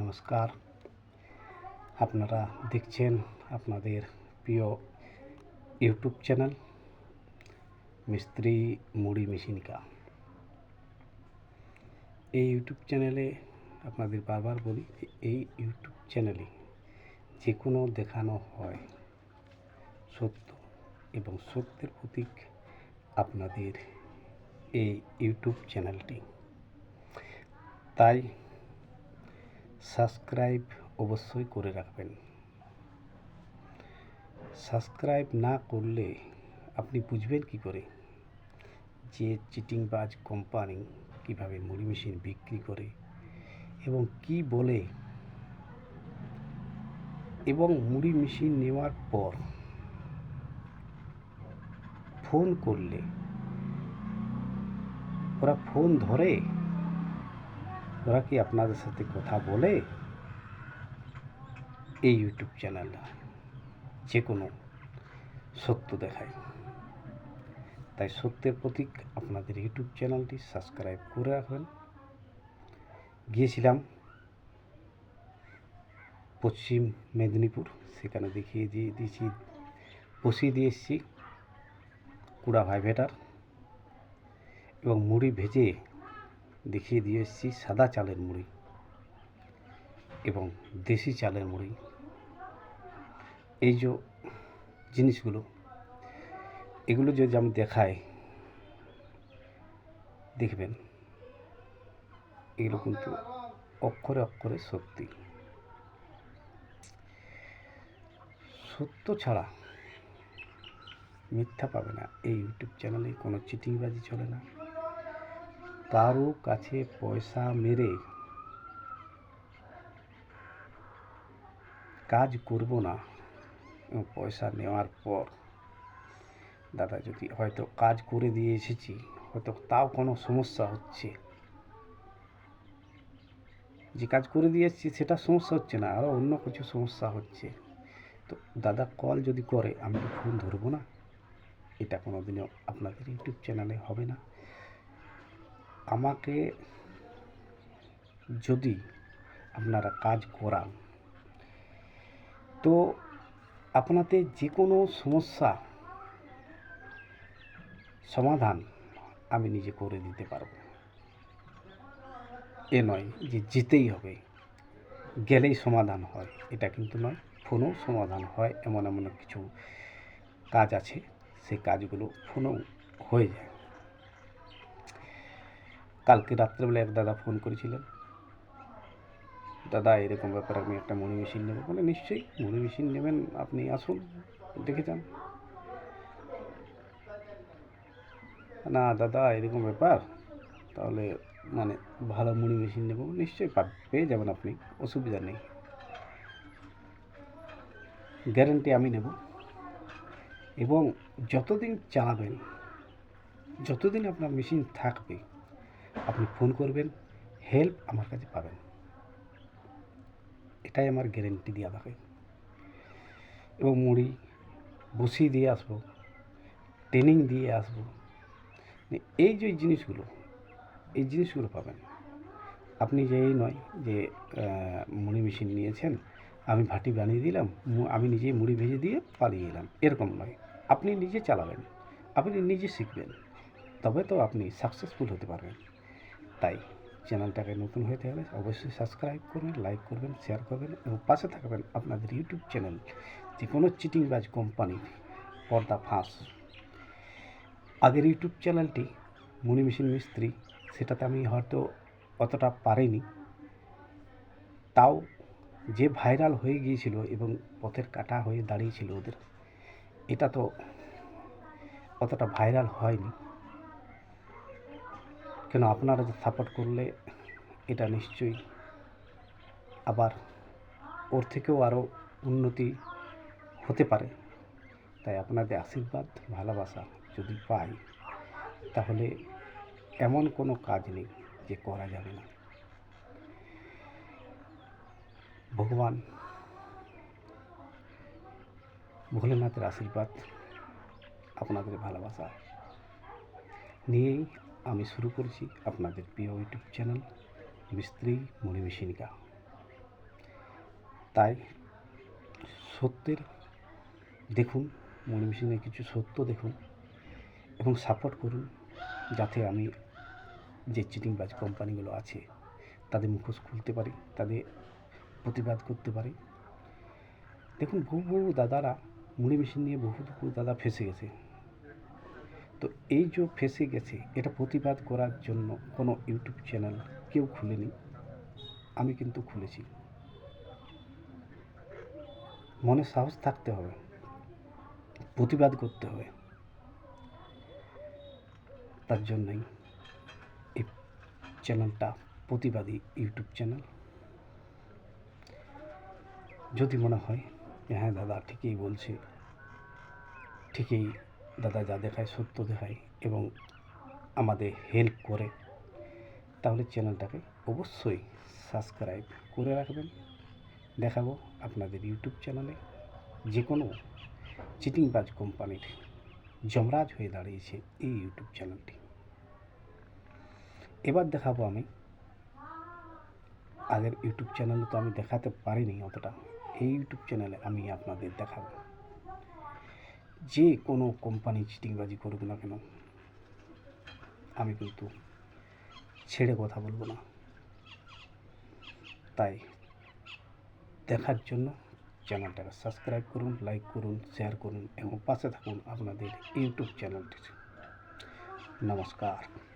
নমস্কার। আপনারা দেখছেন আপনাদের প্রিয় ইউটিউব চ্যানেল মিস্ত্রি মুড়ি মেশিনকা। এই ইউটিউব চ্যানেলে আপনাদের বারবার বলি যে এই ইউটিউব চ্যানেলে যে কোনো দেখানো হয় সত্য এবং সত্যের প্রতীক আপনাদের এই ইউটিউব চ্যানেলটি। তাই সাবস্ক্রাইব অবশ্যই করে রাখবেন। সাবস্ক্রাইব না করলে আপনি বুঝবেন কি করে যে চিটিংবাজ কোম্পানি কীভাবে মুড়ি মেশিন বিক্রি করে এবং কি বলে। এবং মুড়ি মেশিন নেওয়ার পর ফোন করলে, ওরা ফোন ধরে ওরা কি আপনাদের সাথে কথা বলে এই ইউটিউব চ্যানেল যে কোনো সত্য দেখায়? তাই সত্যের প্রতীক আপনাদের ইউটিউব চ্যানেলটি সাবস্ক্রাইব করে রাখবেন। গিয়েছিলাম পশ্চিম মেদিনীপুর, সেখানে দেখিয়ে দিয়ে দিয়েছি, বসিয়ে দিয়ে এসেছি কুড়া ভাইভেটার এবং মুড়ি ভেজে দেখিয়ে দিয়ে এসেছি সাদা চালের মুড়ি এবং দেশি চালের মুড়ি। এই যে জিনিসগুলো, এগুলো যদি আমি দেখাই, দেখবেন এগুলো কিন্তু অক্ষরে অক্ষরে সত্যি। সত্য ছাড়া মিথ্যা পাবে না। এই ইউটিউব চ্যানেলে কোনো চিটিংবাজি চলে না। কারও কাছে পয়সা মেরে কাজ করব না। পয়সা নেওয়ার পর। দাদা, যদি হয়তো কাজ করে দিয়ে এসেছি, হয়তো তাও কোনো সমস্যা হচ্ছে। যে কাজ করে দিয়ে এসেছি, সেটা সমস্যা হচ্ছে না, আরও অন্য কিছু সমস্যা হচ্ছে। তো দাদা কল যদি করে, আমি তো ফোন ধরবো না? এটা কোনো দিনও আপনাদের ইউটিউব চ্যানেলে হবে না। আমাকে যদি আপনারা কাজ করান, তো আপনাদের যে কোনো সমস্যা সমাধান আমি নিজে করে দিতে পারব। এ নয় যে যেতেই হবে, গেলেই সমাধান হয়, এটা কিন্তু নয়, ফোনেও সমাধান হয়, এমন এমন কিছু কাজ আছে সেই কাজগুলো ফোনেও হয়ে যায়। কালকে রাত্রেবেলা এক দাদা ফোন করেছিলেন। দাদা, এরকম ব্যাপার আমি একটা মনি মেশিন নেব। বলে, নিশ্চয়ই মনি মেশিন নেবেন, আপনি আসুন, দেখে যান। না দাদা, এরকম ব্যাপার? তাহলে মানে ভালো মুড়ি মেশিন নেব? নিশ্চয়ই পেয়ে যাবেন আপনি, অসুবিধা নেই। গ্যারেন্টি আমি নেব। এবং যতদিন চালাবেন, যতদিন আপনার মেশিন থাকবে আপনি ফোন করবেন হেল্প আমার কাছে পাবেন। এটাই আমার গ্যারেন্টি দেওয়া থাকে। এবং মুড়ি বসিয়ে দিয়ে আসব ট্রেনিং দিয়ে আসব। মানে এই যে জিনিসগুলো, এই জিনিসগুলো পাবেন। আপনি যে এই নয় যে মুড়ি মেশিন নিয়েছেন, আমি ভাটি বানিয়ে দিলাম আমি নিজেই মুড়ি ভেজে দিয়ে পালিয়ে এলাম। এরকম নয়। আপনি নিজে চালাবেন, আপনি নিজে শিখবেন। তবে তো আপনি সাকসেসফুল হতে পারবেন। তাই চ্যানেলটাকে নতুন হয়ে থাকলে অবশ্যই সাবস্ক্রাইব করবেন, লাইক করবেন, শেয়ার করবেন এবং পাশে থাকবেন আপনাদের ইউটিউব চ্যানেল যে কোনো চিটিংবাজ কোম্পানি পর্দা ফাঁস। আগের ইউটিউব চ্যানেলটি মণি মেশিন মিস্ত্রি, সেটাতে আমি হয়তো অতটা পারিনি। তাও যে ভাইরাল হয়ে গিয়েছিল এবং পথের কাটা হয়ে দাঁড়িয়েছিল ওদের, এটা তো অতটা ভাইরাল হয়নি। কেন আপনারা সাপোর্ট করলে, এটা নিশ্চয়ই আবার ওর থেকেও আরও উন্নতি হতে পারে। তাই আপনাদের আশীর্বাদ, ভালোবাসা যদি পাই, তাহলে এমন কোনো কাজ নেই যে করা যাবে না। ভগবান ভোলেনাথের আশীর্বাদ, আপনাদের ভালোবাসা নিয়েই আমি শুরু করছি আপনাদের প্রিয় ইউটিউব চ্যানেল মিস্ত্রি মণিমেশিনিকা তাই সত্যের দেখুন মনি মেশিনের কিছু সত্য দেখুন এবং সাপোর্ট করুন যাতে আমি যে চিটিংবাজ কোম্পানিগুলো আছে, তাদের মুখোশ খুলতে পারি, তাদের প্রতিবাদ করতে পারি। দেখুন, বহু বহু দাদারা মুড়ি মেশিন নিয়ে বহু বহু দাদা ফেসে গেছে। তো এই যে ফেসে গেছে, এটা প্রতিবাদ করার জন্য কোনো ইউটিউব চ্যানেল কেউ খুলেনি? আমি কিন্তু খুলেছি। মনে সাহস থাকতে হবে। প্রতিবাদ করতে হবে। তার জন্যই এই চ্যানেলটা প্রতিবাদী ইউটিউব চ্যানেল। যদি মনে হয় হ্যাঁ দাদা ঠিকই বলছে, ঠিকই দাদা যা দেখায়, সত্য দেখায় এবং আমাদের হেল্প করে, তাহলে চ্যানেলটাকে অবশ্যই সাবস্ক্রাইব করে রাখবেন। দেখাবো আপনাদের ইউটিউব চ্যানেলে যে কোনো চিটিংবাজ কোম্পানির যমরাজ হয়ে দাঁড়িয়েছে এই ইউটিউব চ্যানেলটি এবার দেখাবো আমি, আগের ইউটিউব চ্যানেলে তো আমি দেখাতে পারিনি অতটা, এই ইউটিউব চ্যানেলে আমি আপনাদের দেখাবো। যে কোনো কোম্পানি চিটিংবাজি করুক না কেন, আমি কিন্তু ছেড়ে কথা বলব না। তাই দেখার জন্য চ্যানেলটাকে সাবস্ক্রাইব করুন, লাইক করুন, শেয়ার করুন এবং পাশে থাকুন আপনাদের ইউটিউব চ্যানেলটির নমস্কার।